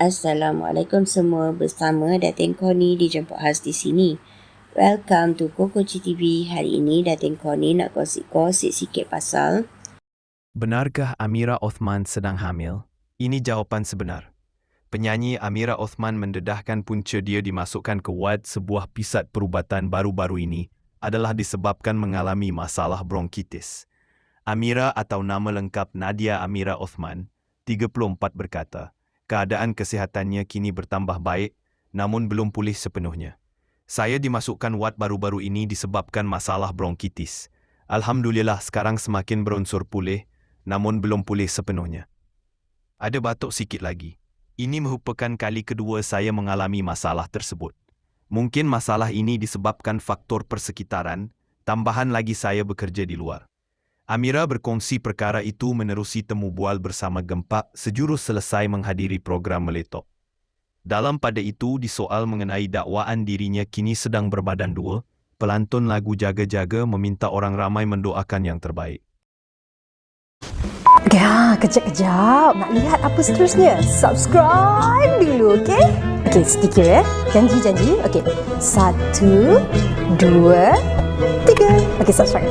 Assalamualaikum semua bersama Datin Koni dijemput khas di sini. Welcome to Koko TV. Hari ini Datin Koni nak kongsi-kongsi sikit pasal Benarkah Amira Othman sedang hamil? Ini jawapan sebenar. Penyanyi Amira Othman mendedahkan punca dia dimasukkan ke wad sebuah pisat perubatan baru-baru ini adalah disebabkan mengalami masalah bronkitis. Amira atau nama lengkap Nadia Amira Othman, 34 berkata, keadaan kesihatannya kini bertambah baik namun belum pulih sepenuhnya. Saya dimasukkan wad baru-baru ini disebabkan masalah bronkitis. Alhamdulillah sekarang semakin berunsur pulih namun belum pulih sepenuhnya. Ada batuk sikit lagi. Ini merupakan kali kedua saya mengalami masalah tersebut. Mungkin masalah ini disebabkan faktor persekitaran, tambahan lagi saya bekerja di luar. Amira berkongsi perkara itu menerusi temu bual bersama Gempak sejurus selesai menghadiri program Meletok. Dalam pada itu disoal mengenai dakwaan dirinya kini sedang berbadan dua, pelantun lagu Jaga-Jaga meminta orang ramai mendoakan yang terbaik. Ya, kejap-kejap. Nak lihat apa seterusnya? Subscribe dulu, okey? Okey, sedikit ya. Janji-janji. Okey. Satu, dua, tiga. Okey, subscribe.